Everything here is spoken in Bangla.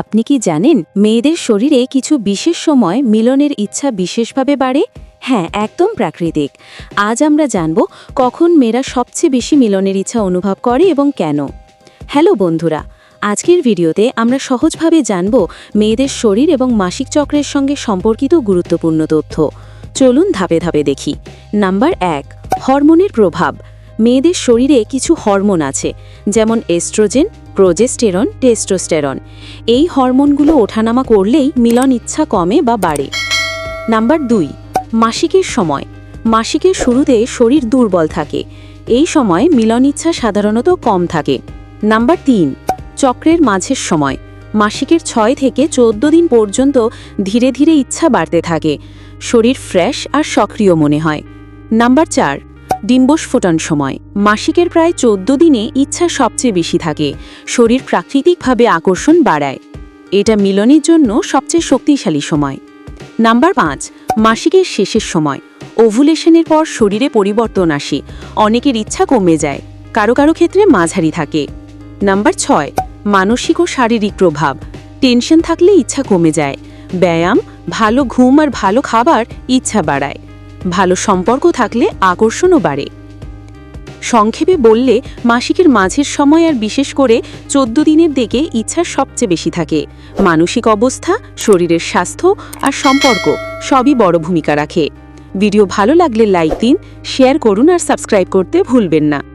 আপনি কি জানেন, মেয়েদের শরীরে কিছু বিশেষ সময় মিলনের ইচ্ছা বিশেষভাবে বাড়ে? হ্যাঁ একদম প্রাকৃতিক। আজ আমরা জানব কখন মেয়েরা সবচেয়ে বেশি মিলনের ইচ্ছা অনুভব করে এবং কেন। হ্যালো বন্ধুরা, আজকের ভিডিওতে আমরা সহজভাবে জানব মেয়েদের শরীর এবং মাসিক চক্রের সঙ্গে সম্পর্কিত গুরুত্বপূর্ণ তথ্য। চলুন ধাপে ধাপে দেখি। নাম্বার এক, হরমোনের প্রভাব। মেয়েদের শরীরে কিছু হরমোন আছে, যেমন এস্ট্রোজেন, প্রোজেস্টেরন, টেস্টোস্টেরন। এই হরমোনগুলো ওঠানামা করলেই মিলন ইচ্ছা কমে বা বাড়ে। নাম্বার দুই, মাসিকের সময়। মাসিকের শুরুতে শরীর দুর্বল থাকে। এই সময় মিলন ইচ্ছা সাধারণত কম থাকে। নাম্বার তিন, চক্রের মাঝের সময়। মাসিকের ছয় থেকে চোদ্দ দিন পর্যন্ত ধীরে ধীরে ইচ্ছা বাড়তে থাকে। শরীর ফ্রেশ আর সক্রিয় মনে হয়। নাম্বার চার ডিম্বস্ফোটন সময়। মাসিকের প্রায় চোদ্দ দিনে ইচ্ছা সবচেয়ে বেশি থাকে। শরীর প্রাকৃতিকভাবে আকর্ষণ বাড়ায়। এটা মিলনের জন্য সবচেয়ে শক্তিশালী সময়। নাম্বার পাঁচ, মাসিকের শেষের সময়। ওভুলেশনের পর শরীরে পরিবর্তন আসে। অনেকের ইচ্ছা কমে যায়। কারও কারও ক্ষেত্রে মাঝারি থাকে। নাম্বার ছয়, মানসিক ও শারীরিক প্রভাব। টেনশন থাকলে ইচ্ছা কমে যায়। ব্যায়াম, ভালো ঘুম আর ভালো খাবার ইচ্ছা বাড়ায়। ভালো সম্পর্ক থাকলে আকর্ষণও বাড়ে। সংক্ষেপে বললে, মাসিকের মাঝের সময় আর বিশেষ করে চোদ্দ দিনের দিকে ইচ্ছা সবচেয়ে বেশি থাকে। মানসিক অবস্থা, শরীরের স্বাস্থ্য আর সম্পর্ক সবই বড় ভূমিকা রাখে। ভিডিও ভালো লাগলে লাইক দিন, শেয়ার করুন আর সাবস্ক্রাইব করতে ভুলবেন না।